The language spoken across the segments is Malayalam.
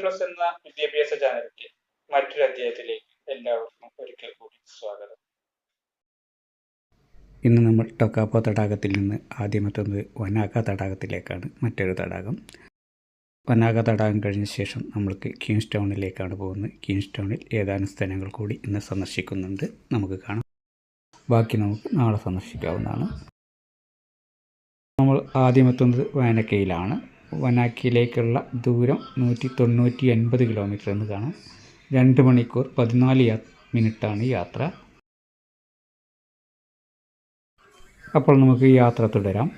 പ്ലസ് എന്ന വിദ്യാഭ്യാസ ചാനലിന്റെ മറ്റൊരു അധ്യായത്തിലേക്ക് എല്ലാവർക്കും ഒരിക്കൽ കൂടി സ്വാഗതം. ഇന്ന് നമ്മൾ ടൊക്കാപ്പോ തടാകത്തിൽ നിന്ന് ആദ്യമെത്തുന്നത് വനാക തടാകത്തിലേക്കാണ് മറ്റൊരു തടാകം. വനാക തടാകം കഴിഞ്ഞ ശേഷം നമ്മൾക്ക് ക്യൂൻസ് ടൗണിലേക്കാണ് പോകുന്നത്. ക്യൂൻസ് ടൗണിൽ ഏതാനും സ്ഥലങ്ങൾ കൂടി ഇന്ന് സന്ദർശിക്കുന്നുണ്ട്. നമുക്ക് കാണാം. ബാക്കി നമുക്ക് നാളെ സന്ദർശിക്കാവുന്നതാണ്. നമ്മൾ ആദ്യമെത്തുന്നത് വാനക്കയിലാണ് വനാക്കയിലേക്കുള്ള ദൂരം നൂറ്റി തൊണ്ണൂറ്റി എൺപത് കിലോമീറ്റർ എന്ന് കാണാം. രണ്ട് മണിക്കൂർ പതിനാല് മിനിറ്റാണ് യാത്ര. അപ്പോൾ നമുക്ക് യാത്ര തുടരാം.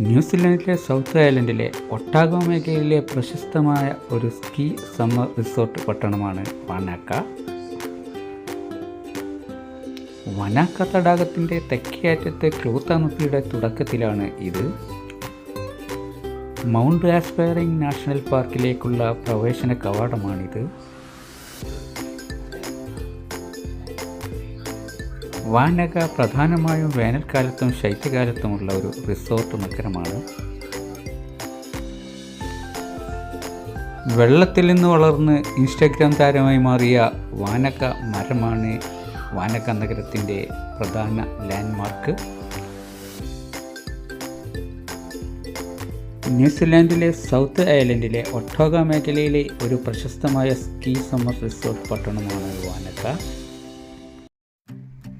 ന്യൂസിലൻഡിലെ സൗത്ത് ഐലൻഡിലെ ഒട്ടാഗോ മേഖലയിലെ പ്രശസ്തമായ ഒരു സ്കീ സമ്മർ റിസോർട്ട് പട്ടണമാണ് വനാക്ക. വനാക്ക തടാകത്തിന്റെ തെക്കേയറ്റത്തെ ക്ലൂത്ത നദിയുടെ തുടക്കത്തിലാണ് ഇത്. മൗണ്ട് ആസ്പയറിംഗ് നാഷണൽ പാർക്കിലേക്കുള്ള പ്രവേശന കവാടമാണിത്. വാനക പ്രധാനമായും വേനൽക്കാലത്തും ശൈത്യകാലത്തുമുള്ള ഒരു റിസോർട്ട് നഗരമാണ്. വെള്ളത്തിൽ നിന്ന് വളർന്ന് ഇൻസ്റ്റഗ്രാം താരമായി മാറിയ വാനക മരമാണ് വാനക നഗരത്തിന്റെ പ്രധാന ലാൻഡ്മാർക്ക്. ന്യൂസിലാൻഡിലെ സൗത്ത് ഐലൻഡിലെ ഒട്ടോഗ മേഖലയിലെ ഒരു പ്രശസ്തമായ സ്കീ സമ്മർ റിസോർട്ട് പട്ടണമാണ് വാനക്ക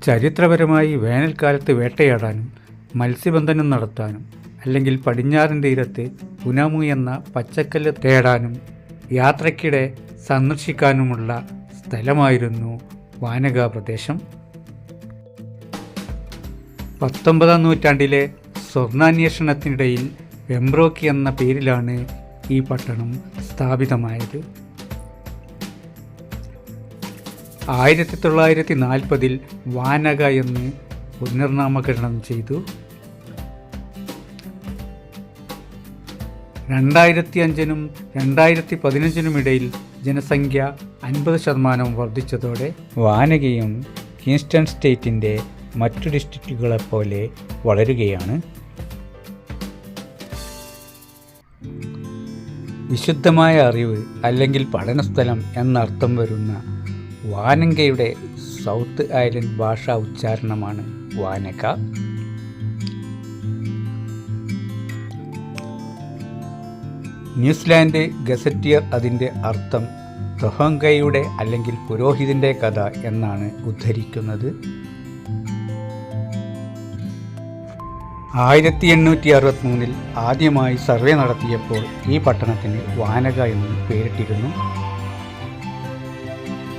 ചരിത്രപരമായി വേനൽക്കാലത്ത് വേട്ടയാടാനും മത്സ്യബന്ധനം നടത്താനും അല്ലെങ്കിൽ പടിഞ്ഞാറൻ തീരത്ത് പുനമു എന്ന പച്ചക്കല്ല് തേടാനും യാത്രയ്ക്കിടെ സന്ദർശിക്കാനുമുള്ള സ്ഥലമായിരുന്നു വാനക പ്രദേശം പത്തൊമ്പതാം നൂറ്റാണ്ടിലെ സ്വർണാന്വേഷണത്തിനിടയിൽ വെംബ്രോക്കി എന്ന പേരിലാണ് ഈ പട്ടണം സ്ഥാപിതമായത്. ആയിരത്തി തൊള്ളായിരത്തി നാൽപ്പതിൽ വാനക എന്ന് പുനർനാമകരണം ചെയ്തു. രണ്ടായിരത്തി അഞ്ചിനും രണ്ടായിരത്തി പതിനഞ്ചിനും ഇടയിൽ ജനസംഖ്യ അൻപത് ശതമാനം വർദ്ധിച്ചതോടെ വാനകയും കിങ്സ്റ്റൺ സ്റ്റേറ്റിന്റെ മറ്റു ഡിസ്ട്രിക്റ്റുകളെപ്പോലെ വളരുകയാണ്. വിശുദ്ധമായ അറിവ് അല്ലെങ്കിൽ പഠനസ്ഥലം എന്നർത്ഥം വരുന്ന വാനങ്കയുടെ സൗത്ത് ഐലൻഡ് ഭാഷാ ഉച്ചാരണമാണ് വാനക. ന്യൂസിലാൻഡ് ഗസറ്റിയർ അതിന്റെ അർത്ഥം തൊഹങ്കയുടെ അല്ലെങ്കിൽ പുരോഹിതന്റെ കഥ എന്നാണ് ഉദ്ധരിക്കുന്നത്. ആയിരത്തി എണ്ണൂറ്റി അറുപത്തി മൂന്നിൽ ആദ്യമായി സർവേ നടത്തിയപ്പോൾ ഈ പട്ടണത്തിന് വാനക എന്ന് പേരിട്ടിരുന്നു.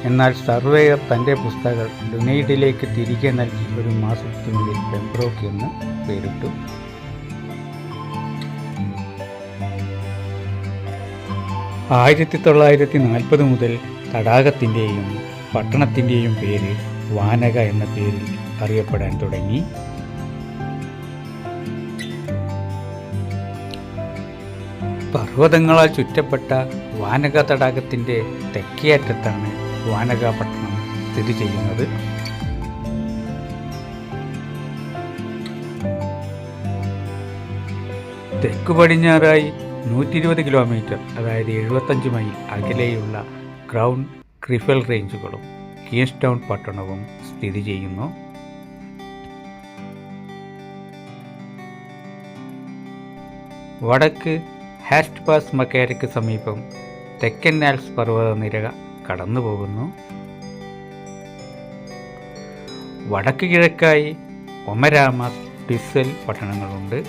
എന്നാൽ സർവേയർ തന്റെ പുസ്തകങ്ങൾ ഡുനൈഡിലേക്ക് തിരികെ നൽകി ഒരു മാസത്തിനുള്ളിൽ പെംബ്രോക്ക് എന്ന് പേരിട്ടു. ആയിരത്തി തൊള്ളായിരത്തി നാൽപ്പത് മുതൽ തടാകത്തിന്റെയും പട്ടണത്തിന്റെയും പേര് വാനക എന്ന പേരിൽ അറിയപ്പെടാൻ തുടങ്ങി. പർവതങ്ങളാൽ ചുറ്റപ്പെട്ട വാനക തടാകത്തിന്റെ തെക്കേയറ്റത്താണ് വാനക പട്ടണം സ്ഥിതി ചെയ്യുന്നത്. തെക്കു പടിഞ്ഞാറായി നൂറ്റി ഇരുപത് കിലോമീറ്റർ അതായത് എഴുപത്തഞ്ച് മൈൽ അകലെയുള്ള ക്രൗൺ ക്രിഫൽ റേഞ്ചുകളും കീൻസ് ടൗൺ പട്ടണവും സ്ഥിതി ചെയ്യുന്നു. വടക്ക് ഹാസ്റ്റ് പാസ് മക്കേരയ്ക്ക് സമീപം തെക്കൻ ആൽസ് പർവതനിര കടന്നു പോകുന്നു വടക്ക് കിഴക്കായി ഒമരാമ ഡിസൽ പട്ടണങ്ങളുണ്ട്.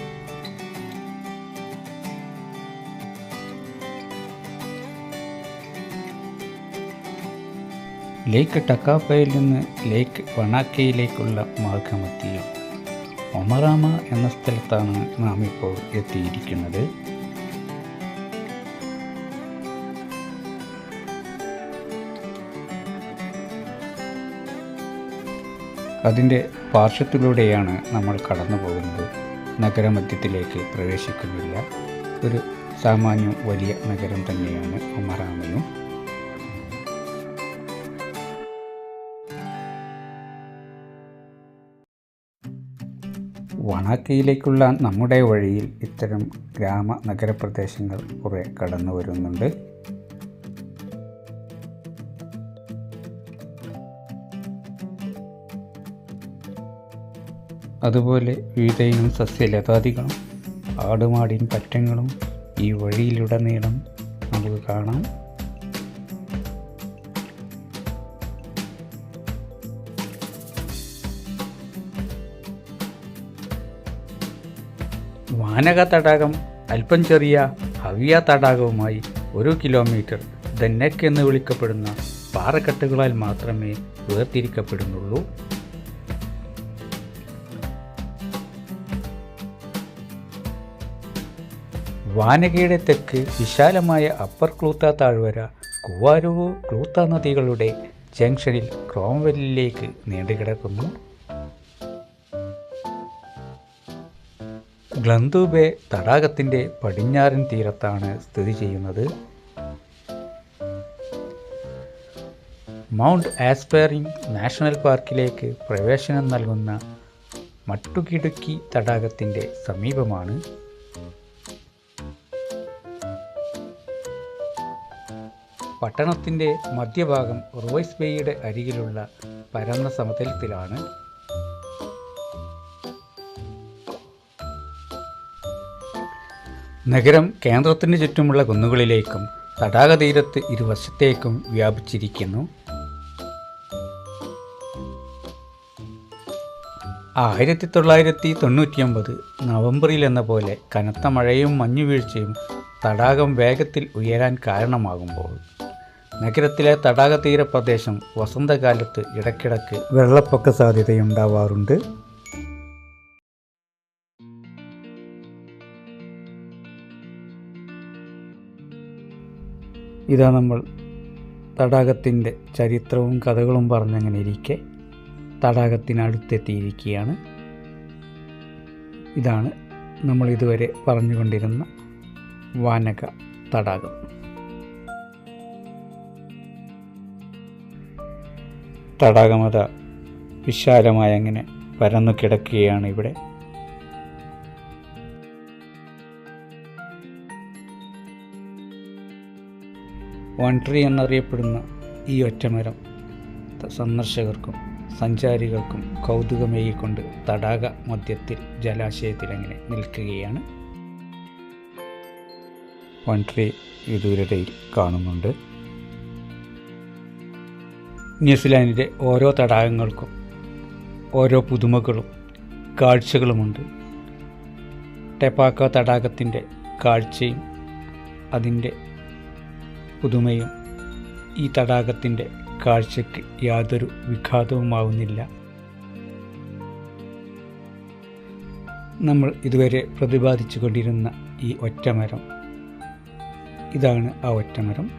ലേക്ക് ടക്കാപ്പയിൽ നിന്ന് ലേക്ക് വണാക്കയിലേക്കുള്ള മാർഗമെത്തിയും ഒമറാമ എന്ന സ്ഥലത്താണ് നാം ഇപ്പോൾ എത്തിയിരിക്കുന്നത്. അതിന്റെ പാർശ്വത്തിലൂടെയാണ് നമ്മൾ കടന്നു പോകുന്നത്. നഗരമധ്യത്തിലേക്ക് പ്രവേശിക്കുന്നില്ല. ഒരു സാമാന്യം വലിയ നഗരം തന്നെയാണ് ഒമറാമയും. വണാക്കയിലേക്കുള്ള നമ്മുടെ വഴിയിൽ ഇത്തരം ഗ്രാമ നഗരപ്രദേശങ്ങൾ കുറേ കടന്നു വരുന്നുണ്ട്. അതുപോലെ വിവിധയിനം സസ്യലതാദികളും ആടുമാടിൻ പറ്റങ്ങളും ഈ വഴിയിലുടനീളം നമുക്ക് കാണാം. വാനക തടാകം അല്പം ചെറിയ ഹവിയ തടാകവുമായി ഒരു കിലോമീറ്റർ ദ നെക്ക് എന്ന് വിളിക്കപ്പെടുന്ന പാറക്കെട്ടുകളാൽ മാത്രമേ വേർതിരിക്കപ്പെടുന്നുള്ളൂ. വാനകയുടെ തെക്ക് വിശാലമായ അപ്പർ ക്ലൂത്ത താഴ്വര കുവാരുവോ ക്ലൂത്ത നദികളുടെ ജംഗ്ഷനിൽ ക്രോംവെല്ലിലേക്ക് നീണ്ടുകിടക്കുന്നു. ഗ്ലന്തൂബെ തടാകത്തിന്റെ പടിഞ്ഞാറൻ തീരത്താണ് സ്ഥിതി ചെയ്യുന്നത്. മൗണ്ട് ആസ്പെറിംഗ് നാഷണൽ പാർക്കിലേക്ക് പ്രവേശനം നൽകുന്ന മട്ടുകിടുക്കി തടാകത്തിന്റെ സമീപമാണ്. പട്ടണത്തിന്റെ മധ്യഭാഗം റോയ്സ് ബേയുടെ അരികിലുള്ള പരന്ന സമതലത്തിലാണ് നഗരം കേന്ദ്രത്തിന് ചുറ്റുമുള്ള കുന്നുകളിലേക്കും തടാകതീരത്ത് ഇരുവശത്തേക്കും വ്യാപിച്ചിരിക്കുന്നു. ആയിരത്തി തൊള്ളായിരത്തി തൊണ്ണൂറ്റിയൊമ്പത് നവംബറിൽ എന്ന പോലെ കനത്ത മഴയും മഞ്ഞുവീഴ്ചയും തടാകം വേഗത്തിൽ ഉയരാൻ കാരണമാകുമ്പോൾ നഗരത്തിലെ തടാക തീരപ്രദേശം വസന്തകാലത്ത് ഇടയ്ക്കിടയ്ക്ക് വെള്ളപ്പൊക്ക സാധ്യതയുണ്ടാവാറുണ്ട്. ഇതാ നമ്മൾ തടാകത്തിന്റെ ചരിത്രവും കഥകളും പറഞ്ഞങ്ങനെ ഇരിക്കെ തടാകത്തിനടുത്തെത്തിയിരിക്കുകയാണ് ഇതാണ് നമ്മൾ ഇതുവരെ പറഞ്ഞുകൊണ്ടിരുന്ന വാനക തടാകം. തടാകമത വിശാലമായി അങ്ങനെ പരന്നു കിടക്കുകയാണ് ഇവിടെ. വൺ ട്രീ എന്നറിയപ്പെടുന്ന ഈ ഒറ്റമരം സന്ദർശകർക്കും സഞ്ചാരികൾക്കും കൗതുകമേകിക്കൊണ്ട് തടാക മധ്യത്തിൽ ജലാശയത്തിൽ അങ്ങനെ നിൽക്കുകയാണ്. വൺ ട്രീ ഈ ദൂരതയിൽ കാണുന്നുണ്ട്. ന്യൂസിലാൻഡിന്റെ ഓരോ തടാകങ്ങൾക്കും ഓരോ പുതുമകളും കാഴ്ചകളുമുണ്ട്. ടെപ്പാക്ക തടാകത്തിന്റെ കാഴ്ചയും അതിന്റെ പുതുമയും ഈ തടാകത്തിന്റെ കാഴ്ചയ്ക്ക് യാതൊരു വിഘാതവുമാവുന്നില്ല. നമ്മൾ ഇതുവരെ പ്രതിപാദിച്ചു കൊണ്ടിരുന്ന ഈ ഒറ്റമരം ഇതാണ് ആ ഒറ്റമരം.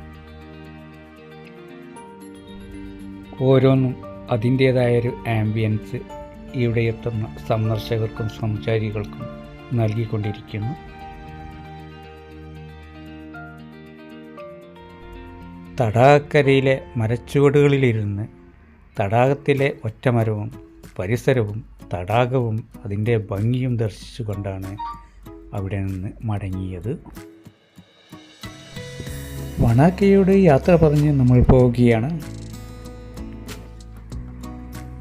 ഓരോന്നും അതിന്റേതായൊരു ആംബിയൻസ് ഇവിടെ എത്തുന്ന സന്ദർശകർക്കും സഞ്ചാരികൾക്കും നൽകിക്കൊണ്ടിരിക്കുന്നു. തടാകക്കരയിലെ മരച്ചുവടുകളിലിരുന്ന് തടാകത്തിലെ ഒറ്റമരവും പരിസരവും തടാകവും അതിന്റെ ഭംഗിയും ദർശിച്ചുകൊണ്ടാണ് അവിടെ നിന്ന് മടങ്ങിയത്. വണാക്കയുടെ യാത്ര പറഞ്ഞ് നമ്മൾ പോവുകയാണ്.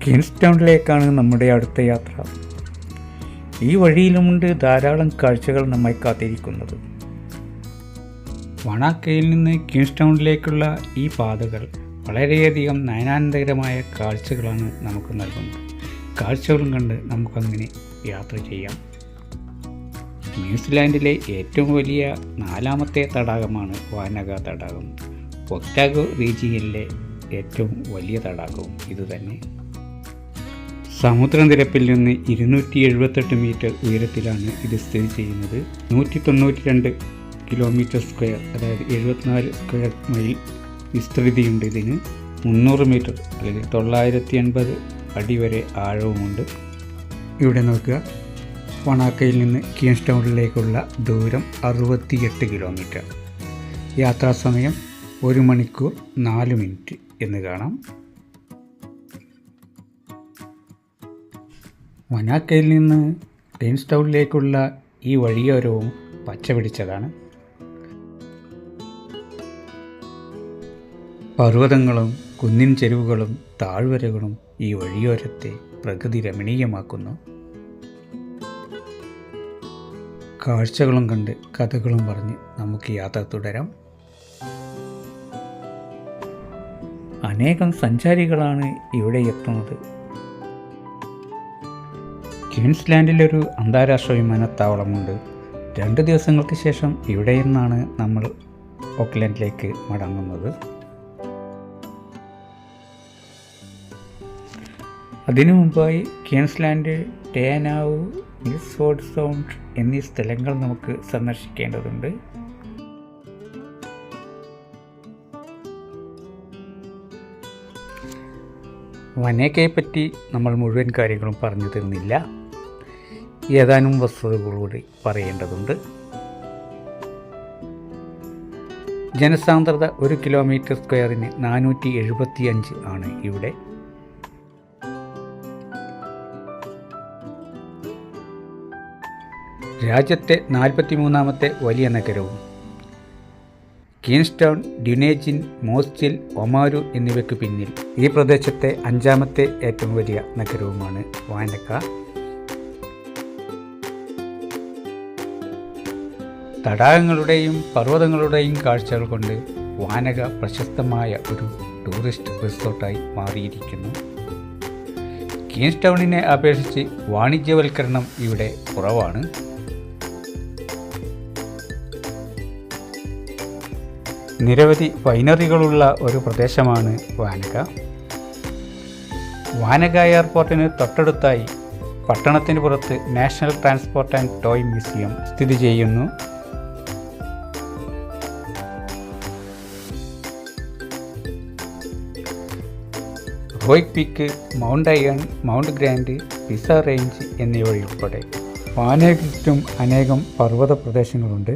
കിൻസ്റ്റൗണിലേക്കാണ് നമ്മുടെ അടുത്ത യാത്ര. ഈ വഴിയിലുമുണ്ട് ധാരാളം കാഴ്ചകൾ നമ്മെ കാത്തിരിക്കുന്നത്. വണാക്കയിൽ നിന്ന് ക്യൂൻസ്റ്റൗണിലേക്കുള്ള ഈ പാതകൾ വളരെയധികം നയനാനന്ദകരമായ കാഴ്ചകളാണ് നമുക്ക് നൽകുന്നത്. കാഴ്ചകളും കണ്ട് നമുക്കങ്ങനെ യാത്ര ചെയ്യാം. ന്യൂസിലാൻഡിലെ ഏറ്റവും വലിയ നാലാമത്തെ തടാകമാണ് വാനക തടാകം. ഒക്ടാഗോ റീജിയനിലെ ഏറ്റവും വലിയ തടാകവും ഇതുതന്നെ സമുദ്രനിരപ്പിൽ നിന്ന് ഇരുന്നൂറ്റി എഴുപത്തെട്ട് മീറ്റർ ഉയരത്തിലാണ് ഇത് സ്ഥിതി ചെയ്യുന്നത്. നൂറ്റി തൊണ്ണൂറ്റി രണ്ട് കിലോമീറ്റർ സ്ക്വയർ അതായത് എഴുപത്തിനാല് സ്ക്വയർ മൈൽ വിസ്തൃതിയുണ്ട് ഇതിന്. മുന്നൂറ് മീറ്റർ അല്ലെങ്കിൽ തൊള്ളായിരത്തി എൺപത് അടി വരെ ആഴവുമുണ്ട്. ഇവിടെ നോക്കുക. വണാക്കയിൽ നിന്ന് കിയൻസ്റ്റൗണിലേക്കുള്ള ദൂരം അറുപത്തിയെട്ട് കിലോമീറ്റർ യാത്രാസമയം ഒരു മണിക്കൂർ നാല് മിനിറ്റ് എന്ന് കാണാം. വനാക്കയിൽ നിന്ന് ക്വീൻസ്റ്റൗണിലേക്കുള്ള ഈ വഴിയോരവും പച്ച പിടിച്ചതാണ്. പർവതങ്ങളും കുന്നിൻ ചെരുവുകളും താഴ്വരകളും ഈ വഴിയോരത്തെ പ്രകൃതി രമണീയമാക്കുന്നു. കാഴ്ചകളും കണ്ട് കഥകളും പറഞ്ഞ് നമുക്ക് യാത്ര തുടരാം. അനേകം സഞ്ചാരികളാണ് ഇവിടെ എത്തുന്നത്. ക്വീൻസ്ലാൻഡിലൊരു അന്താരാഷ്ട്ര വിമാനത്താവളമുണ്ട്. രണ്ട് ദിവസങ്ങൾക്ക് ശേഷം ഇവിടെ നിന്നാണ് നമ്മൾ ഓക്ലാൻഡിലേക്ക് മടങ്ങുന്നത്. അതിനു മുമ്പായി ക്വീൻസ്ലാൻഡ് ടേനാവ് മിൽസ്ഫോർഡ് സൗണ്ട് എന്നീ സ്ഥലങ്ങൾ നമുക്ക് സന്ദർശിക്കേണ്ടതുണ്ട്. വനേക്കയെ പറ്റി നമ്മൾ മുഴുവൻ കാര്യങ്ങളും പറഞ്ഞു തരുന്നില്ല. ഏതാനും വസ്തുതകളൂടി പറയേണ്ടതുണ്ട്. ജനസാന്ദ്രത ഒരു കിലോമീറ്റർ സ്ക്വയറിന് നാനൂറ്റി എഴുപത്തിയഞ്ച് ആണ് ഇവിടെ. രാജ്യത്തെ നാൽപ്പത്തിമൂന്നാമത്തെ വലിയ നഗരവും. കീൻസ്റ്റൗൺ ഡ്യുനേജിൻ മോസ്റ്റിൽ ഒമാരു എന്നിവയ്ക്ക് പിന്നിൽ ഈ പ്രദേശത്തെ അഞ്ചാമത്തെ ഏറ്റവും വലിയ നഗരവുമാണ് വാനക്ക തടാകങ്ങളുടെയും പർവതങ്ങളുടെയും കാഴ്ചകൾ കൊണ്ട് വാനക പ്രശസ്തമായ ഒരു ടൂറിസ്റ്റ് റിസോർട്ടായി മാറിയിരിക്കുന്നു. കീൻസ്റ്റൗണിനെ അപേക്ഷിച്ച് വാണിജ്യവൽക്കരണം ഇവിടെ കുറവാണ്. നിരവധി വൈനറികളുള്ള ഒരു പ്രദേശമാണ് വാനക വാനക എയർപോർട്ടിന് തൊട്ടടുത്തായി പട്ടണത്തിന് പുറത്ത് national transport and toy museum സ്ഥിതി ചെയ്യുന്നു. Roy peak mount iron mount grand Pisa range എന്നിവയുൾപ്പെടെ വാനകറ്റും അനേകം പർവത പ്രദേശങ്ങളുണ്ട്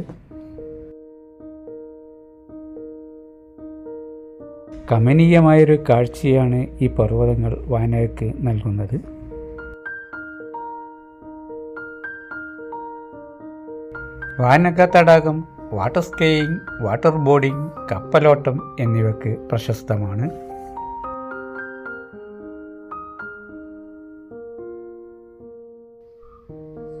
കമനീയമായൊരു കാഴ്ചയാണ് ഈ പർവതങ്ങൾ വായനയ്ക്ക് നൽകുന്നത്. വാനക തടാകം വാട്ടർ സ്കേയിങ് വാട്ടർ ബോർഡിംഗ് കപ്പലോട്ടം എന്നിവയ്ക്ക് പ്രശസ്തമാണ്.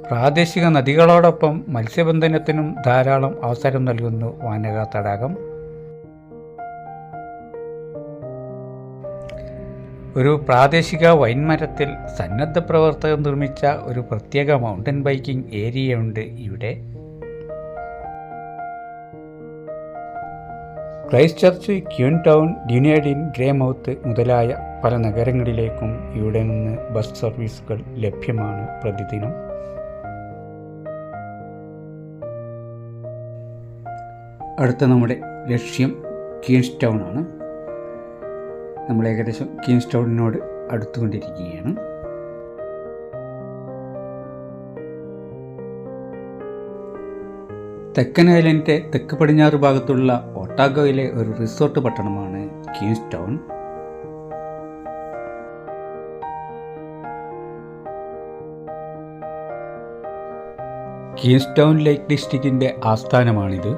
പ്രാദേശിക നദികളോടൊപ്പം മത്സ്യബന്ധനത്തിനും ധാരാളം അവസരം നൽകുന്നു വാനക തടാകം ഒരു പ്രാദേശിക വൈൻമരത്തിൽ സന്നദ്ധ പ്രവർത്തകർ നിർമ്മിച്ച ഒരു പ്രത്യേക മൗണ്ടൻ ബൈക്കിംഗ് ഏരിയയുണ്ട് ഇവിടെ. Christchurch Queenstown Dunedin Greymouth മുതലായ പല നഗരങ്ങളിലേക്കും ഇവിടെ നിന്ന് ബസ് സർവീസുകൾ ലഭ്യമാണ് പ്രതിദിനം. അടുത്ത നമ്മുടെ ലക്ഷ്യം കീൻസ് ടൗൺ ആണ്. നമ്മൾ ഏകദേശം കിങ് സ്റ്റൗണിനോട് അടുത്തുകൊണ്ടിരിക്കുകയാണ്. തെക്കൻ ഐലൻഡിന്റെ തെക്ക് പടിഞ്ഞാറ് ഭാഗത്തുള്ള ഒട്ടാഗോയിലെ ഒരു റിസോർട്ട് പട്ടണമാണ് Queenstown Queenstown lake ഡിസ്ട്രിക്റ്റിന്റെ ആസ്ഥാനമാണിത്.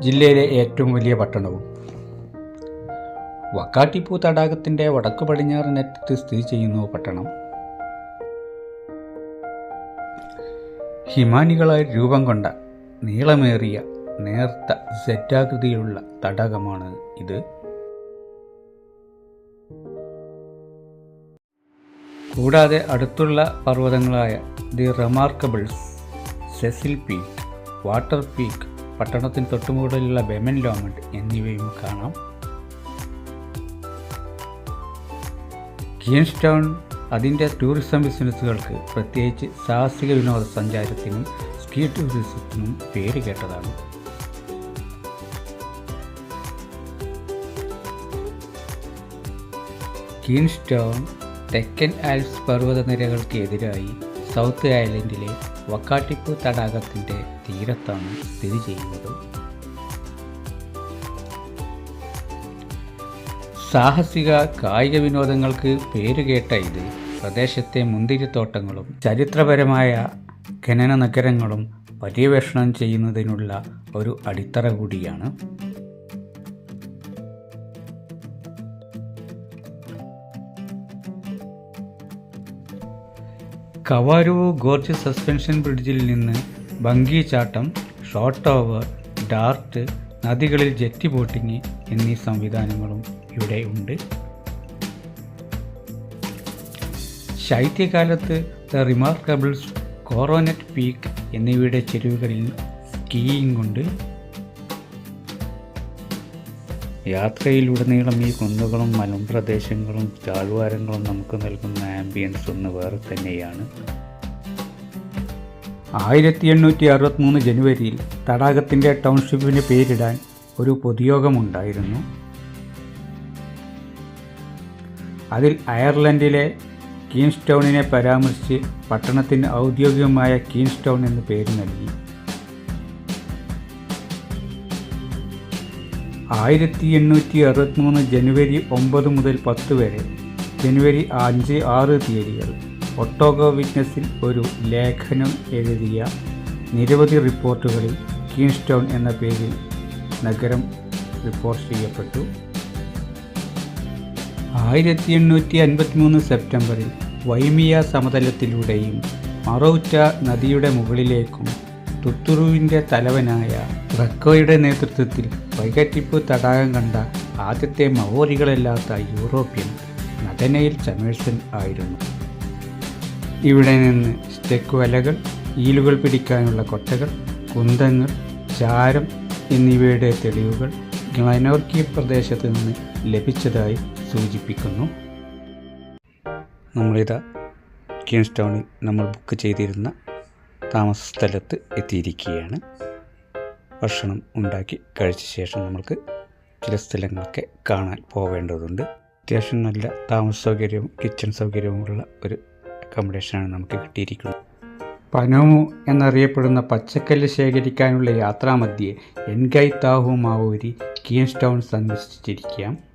ജില്ലയിലെ ഏറ്റവും വലിയ പട്ടണവും വക്കാട്ടിപ്പൂ തടാകത്തിന്റെ വടക്കു പടിഞ്ഞാറിനറ്റത്ത് സ്ഥിതി ചെയ്യുന്നു പട്ടണം. ഹിമാനികളായി രൂപം കൊണ്ട നീളമേറിയ നേർത്ത സെറ്റാകൃതിയിലുള്ള തടാകമാണ് ഇത്. കൂടാതെ അടുത്തുള്ള പർവതങ്ങളായ the Remarkables Cecil peak water peak പട്ടണത്തിന് തൊട്ടുമുകളിലുള്ള ബെമൻ ലോമൻഡ് എന്നിവയും കാണാം. കീൻസ്റ്റൗൺ അതിന്റെ ടൂറിസം ബിസിനസ്സുകൾക്ക് പ്രത്യേകിച്ച് സാഹസിക വിനോദസഞ്ചാരത്തിനും സ്കീ ടൂറിസത്തിനും പേര് കേട്ടതാണ്. കീൻസ്റ്റൗൺ തെക്കൻ ആൽപ്സ് പർവതനിരകൾക്ക് എതിരായി സൗത്ത് ഐലൻഡിലെ വക്കാട്ടിപ്പു തടാകത്തിന്റെ തീരത്താണ് സ്ഥിതി ചെയ്യുന്നത്. സാഹസിക കായിക വിനോദങ്ങൾക്ക് പേരുകേട്ട ഇത് പ്രദേശത്തെ മുന്തിരിത്തോട്ടങ്ങളും ചരിത്രപരമായ ഖനന നഗരങ്ങളും പര്യവേഷണം ചെയ്യുന്നതിനുള്ള ഒരു അടിത്തറ കൂടിയാണ്. കവാരു ഗോർജ് സസ്പെൻഷൻ ബ്രിഡ്ജിൽ നിന്ന് ബങ്കി ചാട്ടം ഷോർട്ട് ഓവർ ഡാർട്ട് നദികളിൽ ജെറ്റി ബോട്ടിങ് എന്നീ സംവിധാനങ്ങളും ഇവിടെ ഉണ്ട്. ശൈത്യകാലത്ത് ദ റിമാർക്കബിൾസ് കോറോനറ്റ് പീക്ക് എന്നിവയുടെ ചെരുവുകളിൽ സ്കീയിങ് ഉണ്ട്. യാത്രയിലുടനീളം ഈ കുന്നുകളും മലമ്പ്രദേശങ്ങളും താഴ്വാരങ്ങളും നമുക്ക് നൽകുന്ന ആംബിയൻസ് ഒന്ന് വേറെ തന്നെയാണ്. ആയിരത്തി എണ്ണൂറ്റി അറുപത്തിമൂന്ന് ജനുവരിയിൽ തടാകത്തിന്റെ ടൗൺഷിപ്പിന് പേരിടാൻ ഒരു പൊതുയോഗമുണ്ടായിരുന്നു. അതിൽ അയർലൻഡിലെ കീൻസ്റ്റൗണിനെ പരാമർശിച്ച് പട്ടണത്തിന് ഔദ്യോഗികമായ കീൻസ്റ്റൗൺ എന്ന് പേര് നൽകി. ആയിരത്തി എണ്ണൂറ്റി അറുപത്തിമൂന്ന് ജനുവരി ഒമ്പത് മുതൽ പത്ത് വരെ ജനുവരി അഞ്ച് ആറ് തീയതികൾ ഒട്ടോഗോ വിറ്റ്നസിൽ ഒരു ലേഖനം എഴുതിയ നിരവധി റിപ്പോർട്ടുകളിൽ കീൻസ്റ്റൗൺ എന്ന പേരിൽ നഗരം റിപ്പോർട്ട് ചെയ്യപ്പെട്ടു. ആയിരത്തി എണ്ണൂറ്റി അൻപത്തിമൂന്ന് സെപ്റ്റംബറിൽ വൈമിയ സമതലത്തിലൂടെയും മറൗറ്റ നദിയുടെ മുകളിലേക്കും തുത്തുറുവിന്റെ തലവനായ റക്കോയുടെ നേതൃത്വത്തിൽ വൈകറ്റിപ്പ് തടാകം കണ്ട ആദ്യത്തെ മവോറികളല്ലാത്ത യൂറോപ്യൻ നടനയിൽ ചമേഴ്സൺ ആയിരുന്നു. ഇവിടെ നിന്ന് സ്റ്റെക്ക് വലകൾ ഈലുകൾ പിടിക്കാനുള്ള കൊട്ടകൾ കുന്തങ്ങൾ ചാരം എന്നിവയുടെ തെളിവുകൾ ഗ്ലനോർക്കി പ്രദേശത്ത് നിന്ന് ലഭിച്ചതായി സൂചിപ്പിക്കുന്നു. നമ്മളിതാ കിങ്സ്റ്റൗണിൽ നമ്മൾ ബുക്ക് ചെയ്തിരുന്ന താമസ സ്ഥലത്ത് എത്തിയിരിക്കുകയാണ്. ഭക്ഷണം ഉണ്ടാക്കി കഴിച്ച ശേഷം നമ്മൾക്ക് ചില സ്ഥലങ്ങളൊക്കെ കാണാൻ പോവേണ്ടതുണ്ട് അത്യാവശ്യം നല്ല താമസ സൗകര്യവും കിച്ചൺ സൗകര്യവുമുള്ള ഒരു അക്കോമഡേഷനാണ് നമുക്ക് കിട്ടിയിരിക്കുന്നത്. പനോമു എന്നറിയപ്പെടുന്ന പച്ചക്കല്ല് ശേഖരിക്കാനുള്ള യാത്രാമധ്യേ എൻഗൈ താഹു മാവൂരി ടൗൺ സന്ദർശിച്ചിരിക്കാം.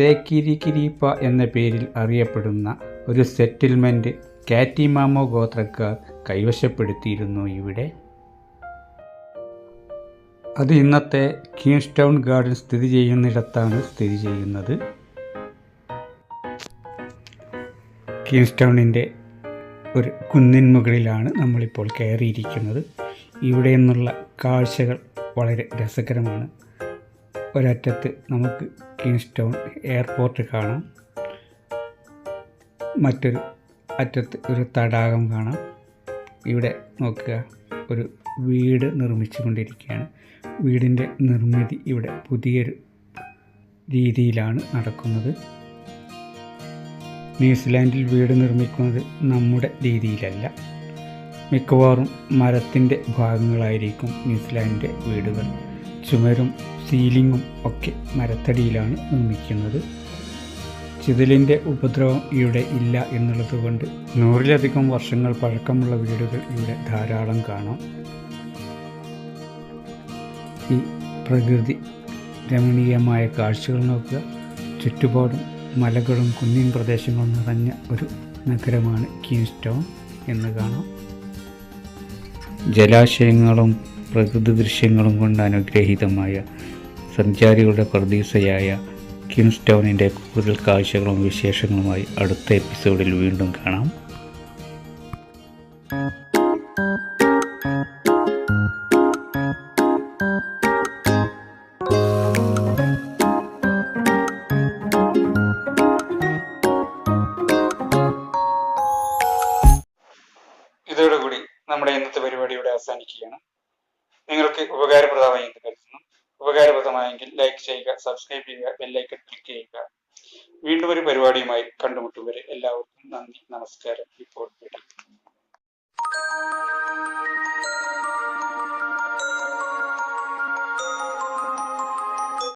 തേക്കിരിക്കിരീപ്പ എന്ന പേരിൽ അറിയപ്പെടുന്ന ഒരു സെറ്റിൽമെന്റ് കാറ്റിമാമോ ഗോത്രക്കാർ കൈവശപ്പെടുത്തിയിരുന്നു ഇവിടെ. അത് ഇന്നത്തെ കിങ്സ് ടൗൺ ഗാർഡൻ സ്ഥിതി ചെയ്യുന്നിടത്താണ് സ്ഥിതി ചെയ്യുന്നത്. കിങ്സ് ടൗണിന്റെ ഒരു കുന്നിൻ മുകളിലാണ് നമ്മളിപ്പോൾ കയറിയിരിക്കുന്നത്. ഇവിടെ നിന്നുള്ള കാഴ്ചകൾ വളരെ രസകരമാണ്. ഒരറ്റത്ത് നമുക്ക് കിങ്സ്റ്റൗൺ എയർപോർട്ട് കാണാം. മറ്റൊരു അറ്റത്ത് ഒരു തടാകം കാണാം. ഇവിടെ നോക്കുക ഒരു വീട് നിർമ്മിച്ചു കൊണ്ടിരിക്കുകയാണ് വീടിന്റെ നിർമ്മിതി ഇവിടെ പുതിയൊരു രീതിയിലാണ് നടക്കുന്നത്. ന്യൂസിലാൻഡിൽ വീട് നിർമ്മിക്കുന്നത് നമ്മുടെ രീതിയിലല്ല. മിക്കവാറും മരത്തിന്റെ ഭാഗങ്ങളായിരിക്കും ന്യൂസിലാൻഡിന്റെ വീടുകൾ. ചുമരും സീലിങ്ങും ഒക്കെ മരത്തടിയിലാണ് നിർമ്മിക്കുന്നത്. ചിതലിന്റെ ഉപദ്രവം ഇവിടെ ഇല്ല എന്നുള്ളത് കൊണ്ട് നൂറിലധികം വർഷങ്ങൾ പഴക്കമുള്ള വീടുകൾ ഇവിടെ ധാരാളം കാണാം. ഈ പ്രകൃതി രമണീയമായ കാഴ്ചകൾ നോക്കുക. ചുറ്റുപാടും മലകളും കുന്നിൻ പ്രദേശങ്ങളും നിറഞ്ഞ ഒരു നഗരമാണ് കീൻസ്റ്റോൺ എന്ന് കാണാം. ജലാശയങ്ങളും പ്രകൃതി ദൃശ്യങ്ങളും കൊണ്ട് അനുഗ്രഹീതമായ സഞ്ചാരികളുടെ പ്രതീക്ഷയായ ടൗണിന്റെ കൂടുതൽ കാഴ്ചകളും വിശേഷങ്ങളുമായി അടുത്ത എപ്പിസോഡിൽ വീണ്ടും കാണാം. ലൈക്ക് ചെയ്യുക